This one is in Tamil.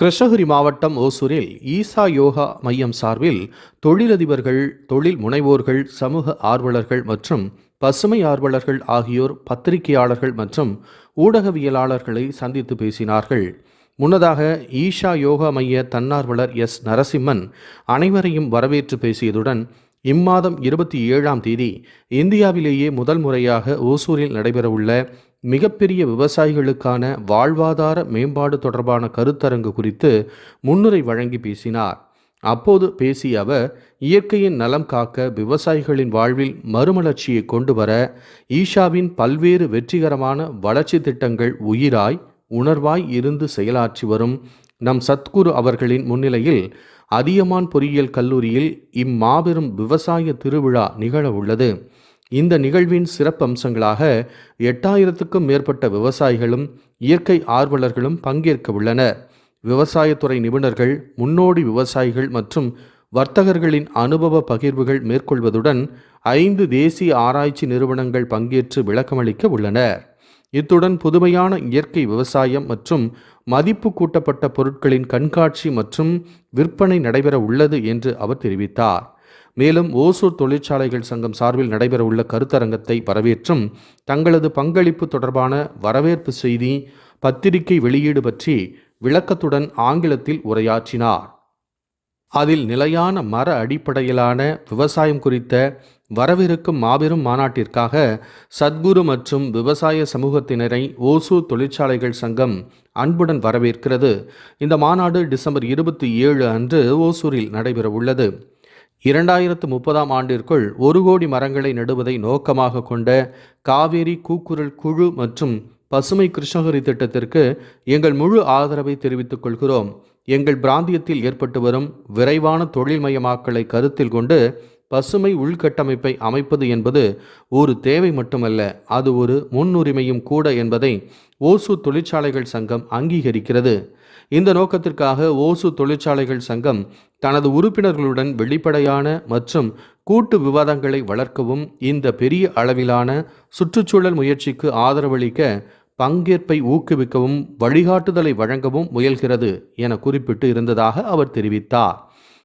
கிருஷ்ணகிரி மாவட்டம் ஓசூரில் ஈசா யோகா மையம் சார்பில் தொழிலதிபர்கள் தொழில் முனைவோர்கள் சமூக ஆர்வலர்கள் மற்றும் பசுமை ஆர்வலர்கள் ஆகியோர் பத்திரிகையாளர்கள் மற்றும் ஊடகவியலாளர்களை சந்தித்து பேசினார்கள். முன்னதாக ஈஷா யோகா மைய தன்னார்வலர் எஸ். நரசிம்மன் அனைவரையும் வரவேற்று பேசியதுடன் இம்மாதம் இருபத்தி ஏழாம் தேதி இந்தியாவிலேயே முதல் முறையாக ஓசூரில் நடைபெறவுள்ள மிகப்பெரிய விவசாயிகளுக்கான வாழ்வாதார மேம்பாடு தொடர்பான கருத்தரங்கு குறித்து முன்னுரை வழங்கி பேசினார். அப்போது பேசிய அவர் இயற்கையின் நலம் காக்க விவசாயிகளின் வாழ்வில் மறுமலர்ச்சியை கொண்டு வர ஈஷாவின் பல்வேறு வெற்றிகரமான வளர்ச்சி திட்டங்கள் உயிராய் உணர்வாய் இருந்து செயலாற்றி வரும் நம் சத்குரு அவர்களின் முன்னிலையில் அதியமான் பொறியியல் கல்லூரியில் இம்மாபெரும் விவசாய திருவிழா நிகழ உள்ளது. இந்த நிகழ்வின் சிறப்பம்சங்களாக எட்டாயிரத்துக்கும் மேற்பட்ட விவசாயிகளும் இயற்கை ஆர்வலர்களும் பங்கேற்க உள்ளனர். விவசாயத்துறை நிபுணர்கள் முன்னோடி விவசாயிகள் மற்றும் வர்த்தகர்களின் அனுபவ பகிர்வுகள் மேற்கொள்வதுடன் ஐந்து தேசிய ஆராய்ச்சி நிறுவனங்கள் பங்கேற்று விளக்கமளிக்க உள்ளனர். இத்துடன் புதுமையான இயற்கை விவசாயம் மற்றும் மதிப்பு கூட்டப்பட்ட பொருட்களின் கண்காட்சி மற்றும் விற்பனை நடைபெற உள்ளது என்று அவர் தெரிவித்தார். மேலும் ஓசூர் தொழிற்சாலைகள் சங்கம் சார்பில் நடைபெறவுள்ள கருத்தரங்கத்தை வரவேற்றும் தங்களது பங்களிப்பு தொடர்பான வரவேற்பு செய்தி பத்திரிகை வெளியீடு பற்றி விளக்கத்துடன் ஆங்கிலத்தில் உரையாற்றினார். அதில் நிலையான மர அடிப்படையிலான விவசாயம் குறித்த வரவிருக்கும் மாபெரும் மாநாட்டிற்காக சத்குரு மற்றும் விவசாய சமூகத்தினரை ஓசூர் தொழிற்சாலைகள் சங்கம் அன்புடன் வரவேற்கிறது. இந்த மாநாடு டிசம்பர் இருபத்தி ஏழு அன்று ஓசூரில் நடைபெற உள்ளது இரண்டாயிரத்து முப்பதாம் ஆண்டிற்குள் ஒரு கோடி மரங்களை நடுவதை நோக்கமாக கொண்ட காவேரி கூக்குரல் குழு மற்றும் பசுமை கிருஷ்ணகிரி திட்டத்திற்கு எங்கள் முழு ஆதரவை தெரிவித்துக் கொள்கிறோம். எங்கள் பிராந்தியத்தில் ஏற்பட்டு வரும் விரைவான தொழில்மயமாக்கலை கருத்தில் கொண்டு பசுமை உள்கட்டமைப்பை அமைப்பது என்பது ஒரு தேவை மட்டுமல்ல அது ஒரு முன்னுரிமையும் கூட என்பதை ஓசு தொழிற்சாலைகள் சங்கம் அங்கீகரிக்கிறது. இந்த நோக்கத்திற்காக ஓசு தொழிற்சாலைகள் சங்கம் தனது உறுப்பினர்களுடன் வெளிப்படையான மற்றும் கூட்டு விவாதங்களை வளர்க்கவும் இந்த பெரிய அளவிலான சுற்றுச்சூழல் முயற்சிக்கு ஆதரவளிக்க பங்கேற்பை ஊக்குவிக்கவும் வழிகாட்டுதலை வழங்கவும் முயல்கிறது என குறிப்பிட்டு இருந்ததாக அவர் தெரிவித்தார்.